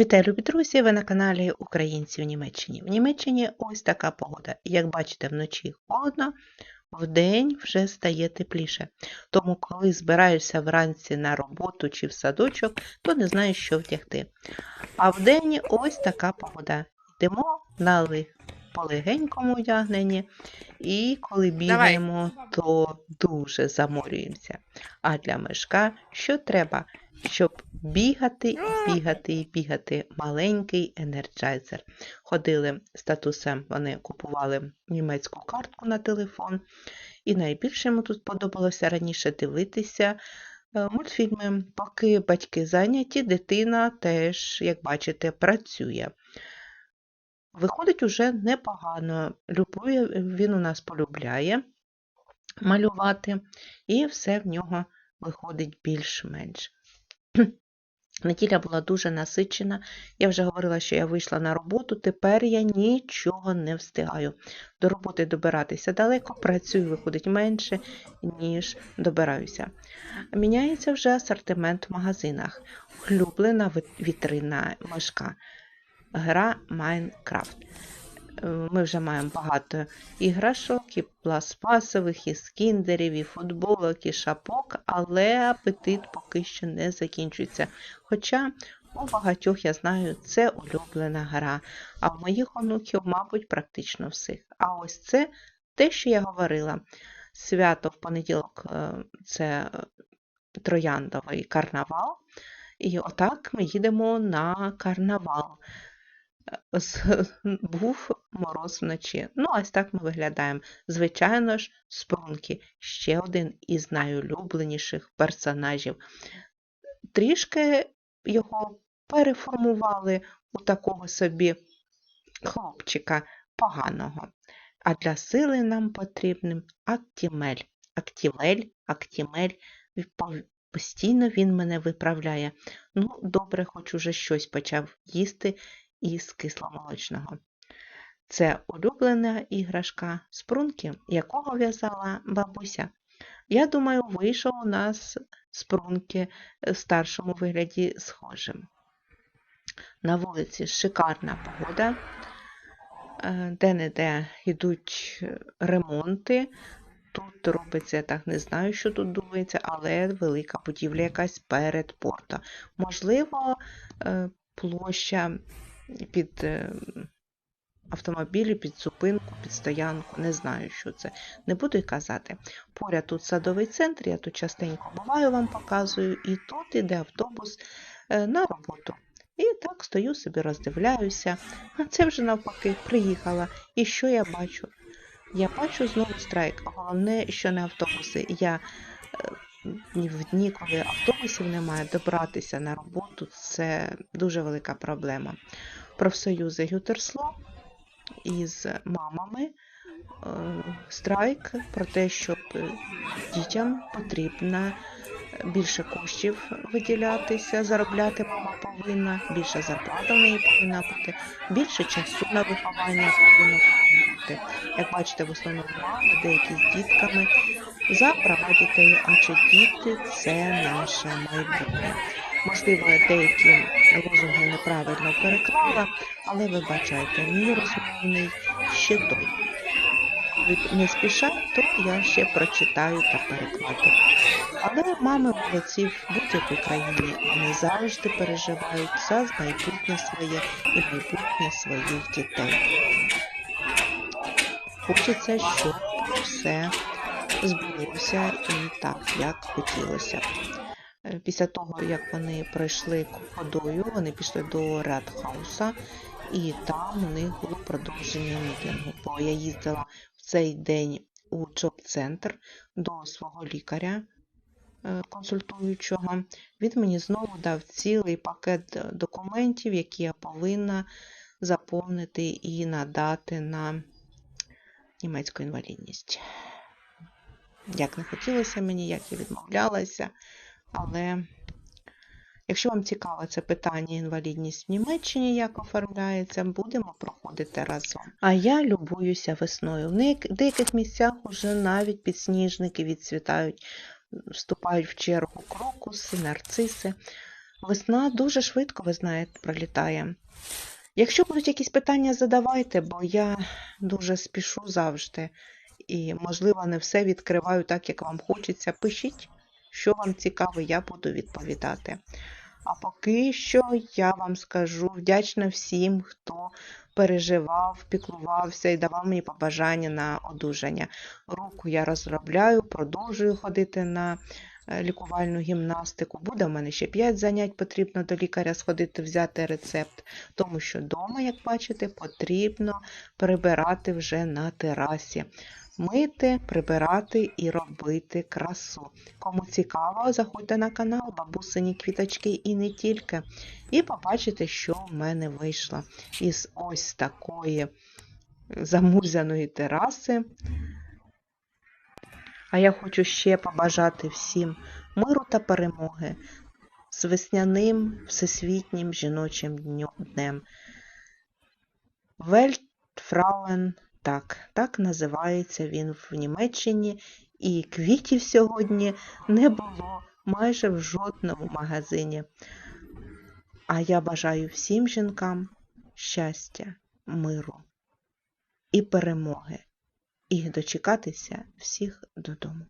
Вітаю, любі друзі! Ви на каналі Українці в Німеччині. В Німеччині ось така погода. Як бачите, вночі холодно, вдень вже стає тепліше. Тому, коли збираєшся вранці на роботу чи в садочок, то не знаєш, що вдягти. А вдень ось така погода. Йдемо на ли- полегенькому одягненні, і коли бігаємо, то дуже заморюємося. А для мешка що треба? Щоб бігати, і бігати і бігати. Маленький енерджайзер. Ходили з татусем, вони купували німецьку картку на телефон. І найбільше йому тут подобалося раніше дивитися е, мультфільми. Поки батьки зайняті, дитина теж, як бачите, працює. Виходить уже непогано. Любує, він у нас полюбляє малювати, і все в нього виходить більш-менш. Неділя була дуже насичена. Я вже говорила, що я вийшла на роботу, тепер я нічого не встигаю. До роботи добиратися далеко, працюю, виходить менше, ніж добираюся. Міняється вже асортимент в магазинах. Улюблена вітрина мешка. Гра Майнкрафт. Ми вже маємо багато іграшок, і пластмасових, і скіндерів, і футболок, і шапок, але апетит поки що не закінчується. Хоча у багатьох, я знаю, це улюблена гра, а в моїх онуків, мабуть, практично всіх. А ось це те, що я говорила. Свято в понеділок е, це трояндовий карнавал. І отак ми їдемо на карнавал. З- Був мороз вночі. Ну, ось так ми виглядаємо. Звичайно ж, Спрункі ще один із найулюбленіших персонажів. Трішки його переформували у такого собі хлопчика поганого. А для сили нам потрібним Актімель. Актівель, Актімель. Постійно він мене виправляє. Ну, добре, хоч уже щось почав їсти із кисломолочного. Це улюблена іграшка спрунки, якого в'язала бабуся. Я думаю, вийшов у нас спрунки в старшому вигляді схожим. На вулиці шикарна погода, е, де-не-де йдуть ремонти. Тут робиться, я так не знаю, що тут думається, але велика будівля якась перед портом. Можливо, е, площа під е, автомобілі, під зупинку, під стоянку, не знаю, що це. Не буду й казати. Поряд тут садовий центр, я тут частенько буваю, вам показую, і тут іде автобус е, на роботу. І так стою собі, роздивляюся. А це вже навпаки приїхала. І що я бачу? Я бачу знову страйк. Головне, що не автобуси. Я е, в дні, коли автобусів немає, добратися на роботу це дуже велика проблема. Профсоюзи Гютерсло із мамами е, страйк про те, щоб дітям потрібно більше коштів виділятися, заробляти мама повинна, більша зарплата в неї повинна бути, більше часу на виховання повинно бути. Як бачите, в основному мами, деякі з дітками за права дітей, адже діти це наше майбутнє. Можливо, деякі лозунги неправильно переклала, але ви бачите, мій розмовний ще той. Не спішать, то я ще прочитаю та перекладу. Але мами молодці в будь-якій країні вони завжди переживають за майбутнє своє і майбутнє своїх дітей. Хочеться, щоб все збулося і так, як хотілося. Е, Після того, як вони пройшли ходою, вони пішли до Редхауса, і там у них було продовження мітингу. Бо я їздила в цей день у джоб-центр до свого лікаря е, консультуючого. Він мені знову дав цілий пакет е, документів, які я повинна заповнити і надати на німецьку інвалідність. Як не хотілося мені, як я відмовлялася, але якщо вам цікаво це питання інвалідність в Німеччині, як оформляється, будемо проходити разом. А я любуюся весною. В деяких місцях уже навіть підсніжники відцвітають, вступають в чергу крокуси, нарциси. Весна дуже швидко, ви знаєте, пролітає. Якщо будуть якісь питання, задавайте, бо я дуже спішу завжди. І, можливо, не все відкриваю так, як вам хочеться. Пишіть, що вам цікаво, я буду відповідати. А поки що я вам скажу вдячна всім, хто переживав, піклувався і давав мені побажання на одужання. Руку я розробляю, продовжую ходити на е, лікувальну гімнастику. Буде в мене ще 5 занять, потрібно до лікаря сходити, взяти рецепт, тому що вдома, як бачите, потрібно прибирати вже на терасі. Мити, прибирати і робити красу. Кому цікаво, заходьте на канал Бабусині квіточки і не тільки. І побачите, що в мене вийшло із ось такої замурзяної тераси. А я хочу ще побажати всім миру та перемоги з весняним всесвітнім жіночим днем. Вельтфрауен, так, так називається він в Німеччині, і квітів сьогодні не було майже в жодному магазині. А я бажаю всім жінкам щастя, миру і перемоги, і дочекатися всіх додому.